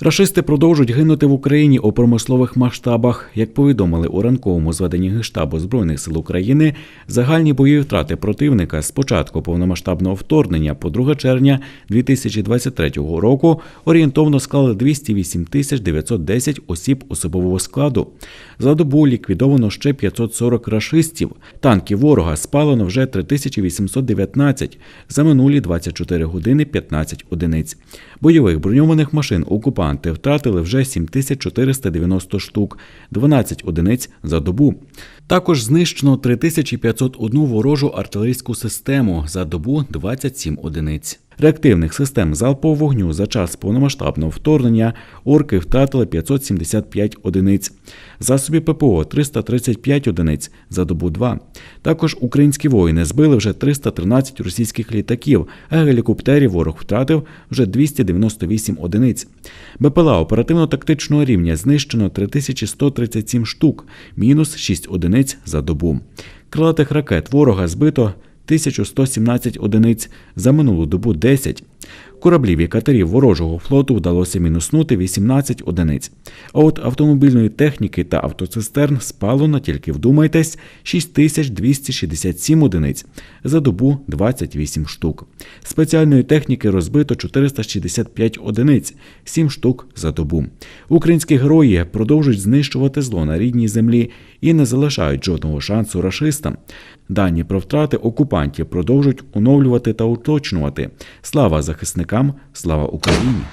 Рашисти продовжують гинути в Україні у промислових масштабах. Як повідомили у ранковому зведенні Генштабу Збройних сил України, загальні бойові втрати противника з початку повномасштабного вторгнення по 2 червня 2023 року орієнтовно склали 208 тисяч 910 осіб особового складу. За добу ліквідовано ще 540 рашистів. Танків ворога спалено вже 3819, за минулі 24 години 15 одиниць. Бойових броньованих машин окупанти втратили вже 7490 штук, 12 одиниць за добу. Також знищено 3501 ворожу артилерійську систему за добу 27 одиниць. Реактивних систем залпового вогню за час повномасштабного вторгнення орки втратили 575 одиниць, засобів ППО 335 одиниць за добу 2. Також українські воїни збили вже 313 російських літаків, а гелікоптерів ворог втратив вже 298 одиниць. БПЛА оперативно-тактичного рівня знищено 3137 штук, мінус 6 одиниць за добу. Крилатих ракет ворога збито 1117 одиниць, за минулу добу 10. Кораблів і катерів ворожого флоту вдалося мінуснути 18 одиниць. А от автомобільної техніки та автоцистерн спало на тільки вдумайтесь 6267 одиниць, за добу 28 штук. Спеціальної техніки розбито 465 одиниць, 7 штук за добу. Українські герої продовжують знищувати зло на рідній землі і не залишають жодного шансу рашистам. Дані про втрати окупантів продовжують оновлювати та уточнювати. Слава захисникам, слава Україні!